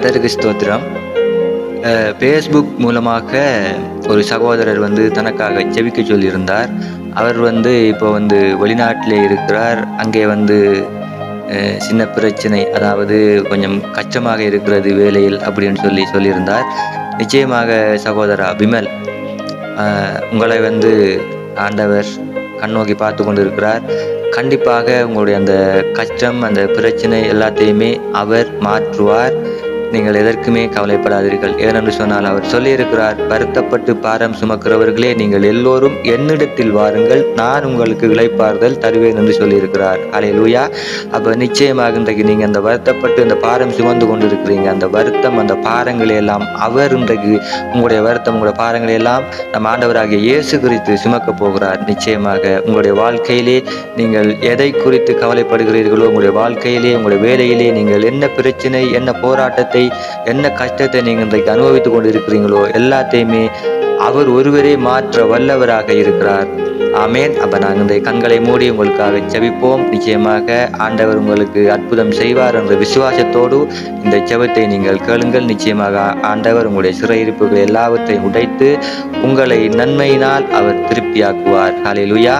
கர்த்தருக்கு ஸ்தோத்திரம். ஃபேஸ்புக் மூலமாக ஒரு சகோதரர் வந்து தனக்காக ஜெபிக்க சொல்லியிருந்தார். அவர் வந்து இப்போ வந்து வெளிநாட்டிலே இருக்கிறார். அங்கே வந்து சின்ன பிரச்சனை அதாவது கொஞ்சம் கஷ்டமாக இருக்கிறது வேலையில் அப்படின்னு சொல்லி சொல்லியிருந்தார். நிச்சயமாக சகோதரா விமல் உங்களை வந்து ஆண்டவர் கண்ணோக்கி பார்த்து கொண்டு இருக்கிறார் கண்டிப்பாக உங்களுடைய அந்த கஷ்டம் அந்த பிரச்சனை எல்லாத்தையுமே அவர் மாற்றுவார். நீங்கள் எதற்குமே கவலைப்படாதீர்கள். ஏனென்று சொன்னால் அவர் சொல்லியிருக்கிறார் வருத்தப்பட்டு பாரம் சுமக்கிறவர்களே நீங்கள் எல்லோரும் என்னிடத்தில் வாருங்கள். நான் உங்களுக்கு இளைப்பாறுதல் தருவேன் என்று சொல்லியிருக்கிறார். அலை லூயா அப்போ நிச்சயமாக இன்றைக்கு நீங்கள் அந்த வருத்தப்பட்டு அந்த பாரம் சுமந்து கொண்டு இருக்கிறீங்க அந்த வருத்தம் அந்த பாரங்களை எல்லாம் அவர் இன்றைக்கு உங்களுடைய வருத்தம் உங்களுடைய பாரங்களை எல்லாம் நம்ம ஆண்டவராகிய இயேசு குறித்து சுமக்க போகிறார். நிச்சயமாக உங்களுடைய வாழ்க்கையிலே நீங்கள் எதை குறித்து கவலைப்படுகிறீர்களோ உங்களுடைய வாழ்க்கையிலே உங்களுடைய வேலையிலே நீங்கள் என்ன பிரச்சனை என்ன போராட்டத்தை என்ன கஷ்டத்தை நீங்கள் இன்றைக்கு அனுபவித்துக் கொண்டு இருக்கிறீங்களோ எல்லாத்தையுமே அவர் ஒருவரே மாற்ற வல்லவராக இருக்கிறார். ஆமேன். அப்போ நாங்கள் இந்த கண்களை மூடி உங்களுக்காக ஜபிப்போம். நிச்சயமாக ஆண்டவர் உங்களுக்கு அற்புதம் செய்வார் என்ற விசுவாசத்தோடு இந்த ஜபத்தை நீங்கள் கேளுங்கள். நிச்சயமாக ஆண்டவர் உங்களுடைய சிறையிருப்புகள் எல்லாவற்றையும் உடைத்து உங்களை நன்மையினால் அவர் திருப்தியாக்குவார். ஹalleluya.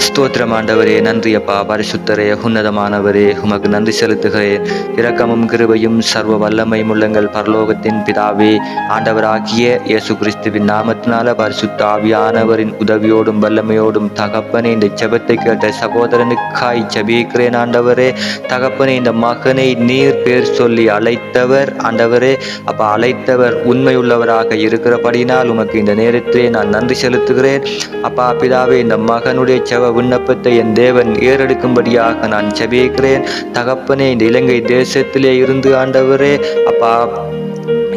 ஸ்தோத்திரம் ஆண்டவரே நன்றி அப்பா பரிசுத்தரே உன்னதமானவரே உமக்கு நன்றி செலுத்துகிறேன் இரக்கமும் கிருபையும் சர்வ வல்லமையும் உள்ளங்கள் பரலோகத்தின் பிதாவே ஆண்டவராகிய இயேசு கிறிஸ்துவின் நாமத்தினால பரிசுத்த ஆவியானவரின் உதவியோடும் வல்லமையோடும் தகப்பனே இந்த ஜெபத்தை கேட்ட சகோதரனுக்காய் ஜபிக்கிறேன் ஆண்டவரே. தகப்பனே இந்த மகனை நீர் பேர் சொல்லி அழைத்தவர் ஆண்டவரே. அப்ப அழைத்தவர் உண்மையுள்ளவராக இருக்கிறபடினால் உமக்கு இந்த நேரத்திலே நான் நன்றி செலுத்துகிறேன். அப்பா பிதாவே இந்த மகனுடைய செவ விண்ணப்பத்தை என் தேவன் ஏறெடுக்கும்படியாக நான் செபிக்கிறேன் தகப்பனே இந்த இலங்கை தேசத்திலே இருந்து ஆண்டவரே அப்பா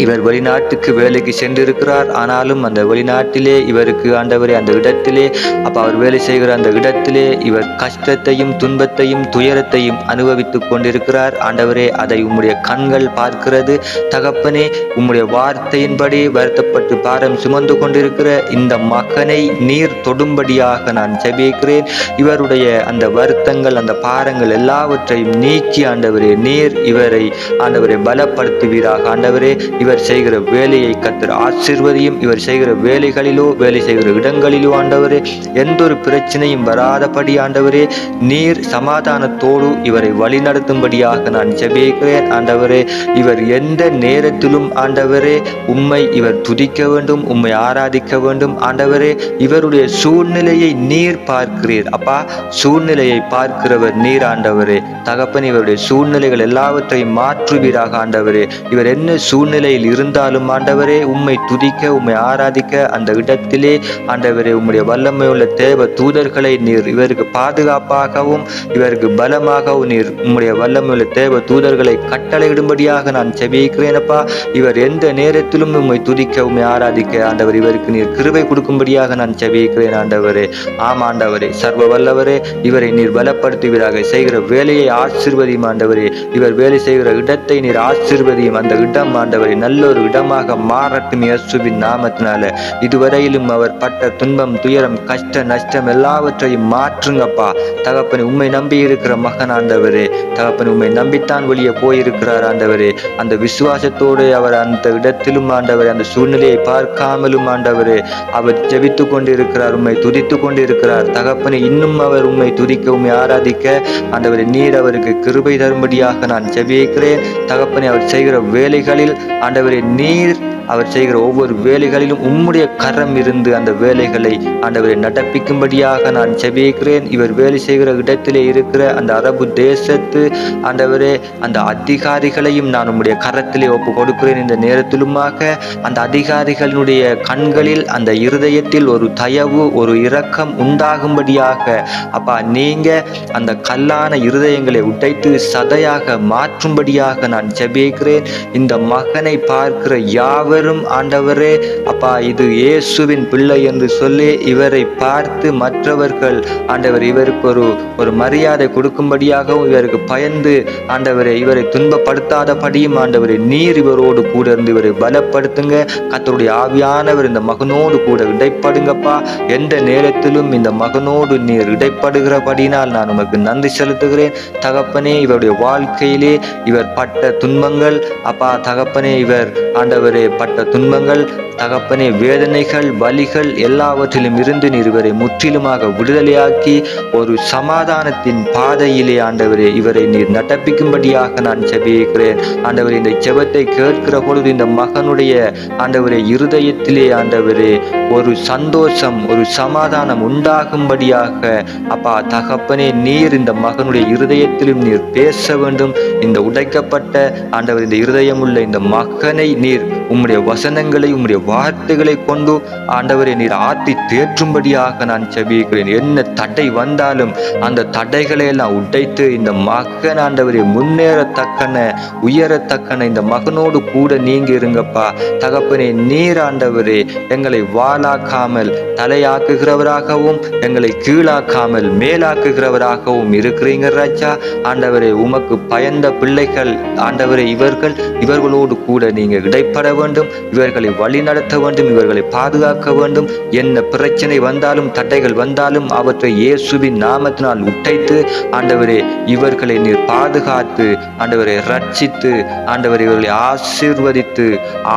இவர் வெளிநாட்டுக்கு வேலைக்கு சென்றிருக்கிறார். ஆனாலும் அந்த வெளிநாட்டிலே இவருக்கு ஆண்டவரே அந்த இடத்திலே அப்போ அவர் வேலை செய்கிற அந்த இடத்திலே இவர் கஷ்டத்தையும் துன்பத்தையும் துயரத்தையும் அனுபவித்துக் கொண்டிருக்கிறார். ஆண்டவரே அதை உம்முடைய கண்கள் பார்க்கிறது. தகப்பனே உம்முடைய வார்த்தையின்படி வருத்தப்பட்டு பாரம் சுமந்து கொண்டிருக்கிற இந்த மகனை நீர் தொடும்படியாக நான் ஜெபிக்கிறேன். இவருடைய அந்த வருத்தங்கள் அந்த பாரங்கள் எல்லாவற்றையும் நீக்கி ஆண்டவரே நீர் இவரை ஆண்டவரை பலப்படுத்துவீராக. ஆண்டவரே இவர் செய்கிற வேலையை கத்தர் ஆசிர்வதியும். இவர் செய்கிற வேலைகளிலோ வேலை செய்கிற இடங்களிலோ ஆண்டவரே எந்த ஒரு பிரச்சனையும் வராதபடி ஆண்டவரே நீர் சமாதானத்தோடு இவரை வழிநடத்தும்படியாக நான் ஜெபிக்கிறேன் ஆண்டவரே. இவர் எந்த நேரத்திலும் ஆண்டவரே உம்மை இவர் துதிக்க வேண்டும் உம்மை ஆராதிக்க வேண்டும். ஆண்டவரே இவருடைய சூழ்நிலையை நீர் பார்க்கிறீர். அப்பா சூழ்நிலையை பார்க்கிறவர் நீர் ஆண்டவரே. தகப்பன் இவருடைய சூழ்நிலைகள் எல்லாவற்றையும் மாற்றுவீராக ஆண்டவரே. இவர் என்ன சூழ்நிலை நிலையில் இருந்தாலும் ஆண்டவரே உம்மை துதிக்க உம்மை ஆராதிக்க அந்த இடத்திலே ஆண்டவரே உம்முடைய வல்லமை உள்ள தேவ தூதர்களை நீர் இவருக்கு பாதுகாப்பாகவும் இவருக்கு பலமாகவும் நீர் உம்முடைய வல்லமை உள்ள தேவ தூதர்களை கட்டளையிடும்படியாக நான் செபிக்கிறேனப்பா. இவர் எந்த நேரத்திலும் உம்மை துதிக்க உம்மை ஆராதிக்க ஆண்டவர் இவருக்கு நீர் கிருவை கொடுக்கும்படியாக நான் செபிக்கிறேன் ஆண்டவரே. ஆம் ஆண்டவரே சர்வ வல்லவரே இவரை நீர் பலப்படுத்துவீராக. செய்கிற வேலையை ஆசிர்வதியும் ஆண்டவரே. இவர் வேலை செய்கிற இடத்தை நீர் ஆசிர்வதியும். அந்த இடம் ஆண்டவரே நல்ல ஒரு இடமாக மாறட்டும் இயேசுவின் நாமத்தினால. இதுவரையிலும் அவர் பட்ட துன்பம் துயரம் கஷ்ட நஷ்டம் எல்லாவற்றையும் மாற்றுங்கப்பா. தகப்பன் உண்மை நம்பி இருக்கிற மகன் ஆண்டவரே தகப்பன் உண்மை நம்பித்தான் வெளியே போயிருக்கிறார் ஆண்டவரே. அந்த விசுவாசத்தோடு அவர் அந்த இடத்திலும் ஆண்டவரே அந்த சூழ்நிலையை பார்க்காமலும் ஆண்டவரே அவர் ஜெபித்து கொண்டிருக்கிறார் உண்மை துதித்து கொண்டிருக்கிறார். தகப்பனை இன்னும் அவர் உண்மை துதிக்க உண்மை ஆராதிக்க ஆண்டவரை நீர் அவருக்கு கிருபை தரும்படியாக நான் ஜெபிக்கிறேன். தகப்பனை அவர் செய்கிற வேலைகளில் ஆண்டவரே நீர் அவர் செய்கிற ஒவ்வொரு வேலைகளிலும் உம்முடைய கரம் இருந்து அந்த வேலைகளை ஆண்டவரை நடப்பிக்கும்படியாக நான் செபிக்கிறேன் இவர் வேலை செய்கிற இடத்திலே இருக்கிற அந்த அரபு தேசத்து ஆண்டவரே அந்த அதிகாரிகளையும் நான் உம்முடைய கரத்திலே ஒப்பு கொடுக்கிறேன் இந்த நேரத்திலுமாக அந்த அதிகாரிகளுடைய கண்களில் அந்த இருதயத்தில் ஒரு தயவு ஒரு இரக்கம் உண்டாகும்படியாக அப்பா நீங்க அந்த கல்லான இருதயங்களை உடைத்து சதையாக மாற்றும்படியாக நான் செபிக்கிறேன் இந்த மகனை பார்க்கிற யாவர் அவரும் ஆண்டவரே. அப்பா இது இயேசுவின் பிள்ளை என்று சொல்லி இவரை பார்த்து மற்றவர்கள் ஆண்டவர் இவருக்கு ஒரு ஒரு மரியாதை கொடுக்கும்படியாகவும் இவருக்கு பயந்து ஆண்டவரை இவரை துன்பப்படுத்தாதபடியும் ஆண்டவரை நீர் இவரோடு கூட இருந்து இவரை பலப்படுத்துங்க. கத்தருடைய ஆவியானவர் இந்த மகனோடு கூட இடைப்படுங்கப்பா. எந்த நேரத்திலும் இந்த மகனோடு நீர் இடைப்படுகிறபடினால் நான் உமக்கு நன்றி செலுத்துகிறேன். தகப்பனே இவருடைய வாழ்க்கையிலே இவர் பட்ட துன்பங்கள் அப்பா தகப்பனே இவர் ஆண்டவரே பட்ட துன்பங்கள் தகப்பனே வேதனைகள் வலிகள் எல்லாவற்றிலும் இருந்து நீர் இவரை முற்றிலுமாக விடுதலையாக்கி ஒரு சமாதானத்தின் பாதையிலே ஆண்டவரே இவரை நீர் நடப்பிக்கும்படியாக நான் செபிக்கிறேன் ஆண்டவரே இந்த செபத்தை கேட்கிற பொழுது இந்த மகனுடைய ஆண்டவரே இருதயத்திலே ஆண்டவரே ஒரு சந்தோஷம் ஒரு சமாதானம் உண்டாகும்படியாக அப்பா தகப்பனே நீர் இந்த மகனுடைய இருதயத்திலும் நீர் பேச வேண்டும். இந்த உடைக்கப்பட்ட ஆண்டவர் இந்த இருதயம் உள்ள இந்த மகனை நீர் உம்முடைய வசனங்களை உம்முடைய வார்த்தைகளை கொண்டு ஆண்டவரை நீர் ஆற்றி தேற்றும்படியாக நான் செபிக்கிறேன் என்ன தடை வந்தாலும் அந்த தடைகளை எல்லாம் உடைத்து இந்த மகன் ஆண்டவரை முன்னேறத்தக்கன உயரத்தக்கன இந்த மகனோடு கூட நீங்க இருங்கப்பா. தகப்பனே நீர் ஆண்டவரே எங்களை வாழாக்காமல் தலையாக்குகிறவராகவும் எங்களை கீழாக்காமல் மேலாக்குகிறவராகவும் இருக்கிறீங்க ராஜா. ஆண்டவரே உமக்கு பயந்த பிள்ளைகள் ஆண்டவரே இவர்கள் இவர்களோடு கூட நீங்க இடைப்பட வேண்டும். வேண்டும். இவர்களை வழிநடத்த வேண்டும் இவர்களை பாதுகாக்க வேண்டும். என்ன பிரச்சனை வந்தாலும் தடைகள் வந்தாலும் அவற்றை இயேசுவின் நாமத்தினால் உடைத்து ஆண்டவரே இவர்களை நீர் பாதுகாத்து ஆண்டவரை ரட்சித்து ஆண்டவர் இவர்களை ஆசீர்வதித்து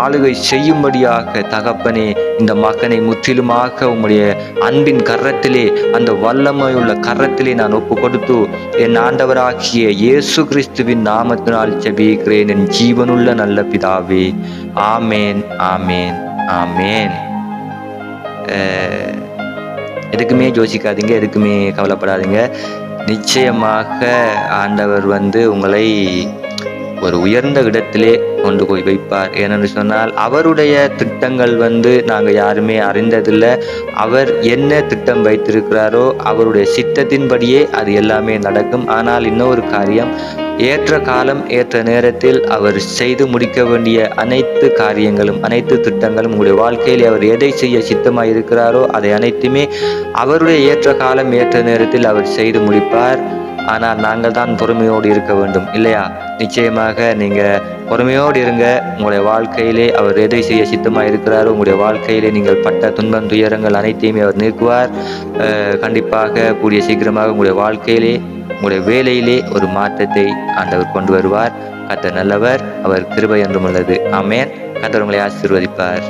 ஆளுகை செய்யும்படியாக தகப்பனே இந்த மகனை முற்றிலுமாக உங்களுடைய அன்பின் கரத்திலே அந்த வல்லமையுள்ள கரத்திலே நான் ஒப்பு கொடுத்து என் ஆண்டவராகிய இயேசு கிறிஸ்துவின் நாமத்தினால் ஜெபிக்கிறேன் என் ஜீவனுள்ள நல்ல பிதாவே. ஆமே ஆமேன் ஆமேன் ஆமேன் எதுக்குமே யோசிக்காதீங்க எதுக்குமே கவலைப்படாதீங்க. நிச்சயமாக ஆண்டவர் வந்து உங்களை ஒரு உயர்ந்த இடத்திலே கொண்டு போய் வைப்பார். ஏனென்று சொன்னால் அவருடைய திட்டங்கள் வந்து நாங்கள் யாருமே அறிந்ததில்லை. அவர் என்ன திட்டம் வைத்திருக்கிறாரோ அவருடைய சித்தத்தின்படியே அது எல்லாமே நடக்கும். ஆனால் இன்னொரு காரியம் ஏற்ற காலம் ஏற்ற நேரத்தில் அவர் செய்து முடிக்க வேண்டிய அனைத்து காரியங்களும் அனைத்து திட்டங்களும் உங்களுடைய வாழ்க்கையில் அவர் எதை செய்ய சித்தமாக இருக்கிறாரோ அதை அனைத்துமே அவருடைய ஏற்ற காலம் ஏற்ற நேரத்தில் அவர் செய்து முடிப்பார். ஆனால் நாங்கள் தான் பொறுமையோடு இருக்க வேண்டும். இல்லையா? நிச்சயமாக நீங்கள் பொறுமையோடு இருங்க. உங்களுடைய வாழ்க்கையிலே அவர் எதை செய்ய சித்தமாக இருக்கிறாரோ உங்களுடைய வாழ்க்கையிலே நீங்கள் பட்ட துன்பம் துயரங்கள் அனைத்தையுமே அவர் நீக்குவார். கண்டிப்பாக கூடிய சீக்கிரமாக உங்களுடைய வாழ்க்கையிலே உங்களுடைய வேலையிலே ஒரு மாற்றத்தை ஆண்டவர் கொண்டு வருவார். கர்த்தர் நல்லவர் அவர் கிருபை என்றும் உள்ளது. ஆமேன். கர்த்தர் உங்களை ஆசீர்வதிப்பார்.